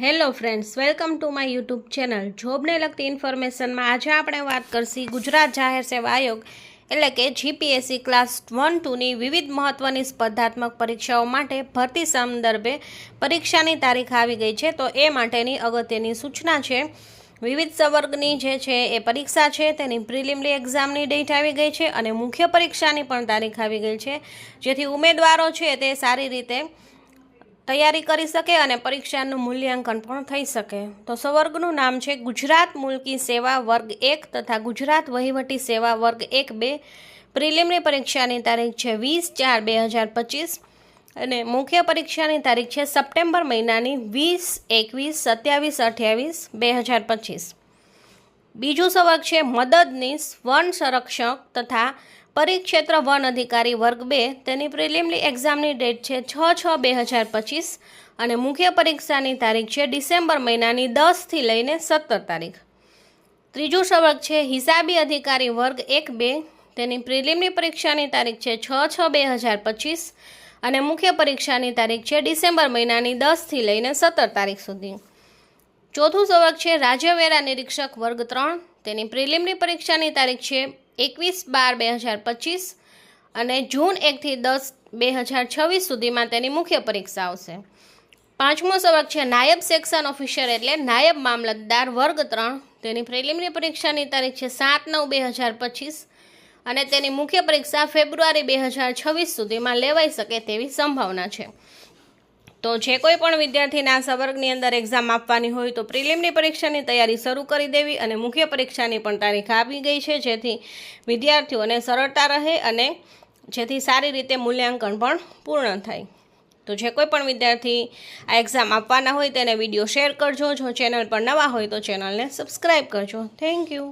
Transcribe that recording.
Hello friends, welcome to my YouTube channel. જોબને લગતી ઇન્ફોર્મેશનમાં આજે આપણે વાત કરશી ગુજરાત જાહેર સેવા આયોગ, એટલે કે જીપીએસસી ક્લાસ વન ટુની વિવિધ મહત્ત્વની સ્પર્ધાત્મક પરીક્ષાઓ માટે ભરતી સંદર્ભે પરીક્ષાની તારીખ આવી ગઈ છે, તો એ માટેની અગત્યની સૂચના છે. વિવિધ સંવર્ગની જે છે એ પરીક્ષા છે, તેની પ્રિલિમરી એક્ઝામની ડેટ આવી ગઈ છે અને મુખ્ય પરીક્ષાની પણ તારીખ આવી ગઈ છે. જેથી ઉમેદવારો છે તે સારી રીતે તૈયારી કરી શકે અને પરીક્ષાનું મૂલ્યાંકન પણ થઈ શકે. તો સ્વર્ગનું નામ છે ગુજરાત મુલકી સેવા વર્ગ એક તથા ગુજરાત વહીવટી સેવા વર્ગ એક બે. પ્રિલિમની પરીક્ષાની તારીખ છે વીસ ચાર બે હજાર પચીસ. અને મુખ્ય પરીક્ષાની તારીખ છે સપ્ટેમ્બર મહિનાની વીસ એકવીસ સત્યાવીસ અઠ્યાવીસ બે હજાર પચીસ. બીજું સવર્ગ છે મદદનીશ વન સંરક્ષક તથા પરિક્ષેત્ર વન અધિકારી વર્ગ બે તેની પ્રિલિમની એક્ઝામની ડેટ છે છ છ બે હજાર પચીસ અને મુખ્ય પરીક્ષાની તારીખ છે ડિસેમ્બર મહિનાની દસથી લઈને સત્તર તારીખ. ત્રીજું સવર્ગ છે હિસાબી અધિકારી વર્ગ એક બે તેની પ્રિલિમની પરીક્ષાની તારીખ છે છ છ બે હજાર પચીસ અને મુખ્ય પરીક્ષાની તારીખ છે ડિસેમ્બર મહિનાની દસથી લઈને સત્તર તારીખ સુધી. ચોથું સવર્ગ છે રાજ્યવેરા નિરીક્ષક વર્ગ ત્રણ તેની પ્રિલિમની પરીક્ષાની તારીખ છે એકવીસ બાર બે હજાર પચીસ અને જૂન એકથી દસ બે હજાર છવ્વીસ સુધીમાં તેની મુખ્ય પરીક્ષા આવશે. પાંચમો સવર્ગ છે, નાયબ સેક્શન ઓફિસર એટલે નાયબ મામલતદાર વર્ગ ત્રણ. તેની પ્રિલિમરી પરીક્ષાની તારીખ છે સાત નવ બે હજાર પચીસ અને તેની મુખ્ય પરીક્ષા ફેબ્રુઆરી બે હજાર છવ્વીસ સુધીમાં લેવાઈ શકે તેવી સંભાવના છે. તો જે કોઈ પણ વિદ્યાર્થીને આ સવર્ગની અંદર એક્ઝામ આપવાની હોય તો પ્રિલિમની પરીક્ષાની તૈયારી શરૂ કરી દેવી અને મુખ્ય પરીક્ષાની પણ તારીખ આવી ગઈ છે, જેથી વિદ્યાર્થીઓને સરળતા રહે અને જેથી સારી રીતે મૂલ્યાંકન પણ પૂર્ણ થાય. તો જે કોઈ પણ વિદ્યાર્થી આ એક્ઝામ આપવાના હોય તેને વીડિયો શેર કરજો. જો ચેનલ પર નવા હોય તો ચેનલને સબસ્ક્રાઈબ કરજો. Thank you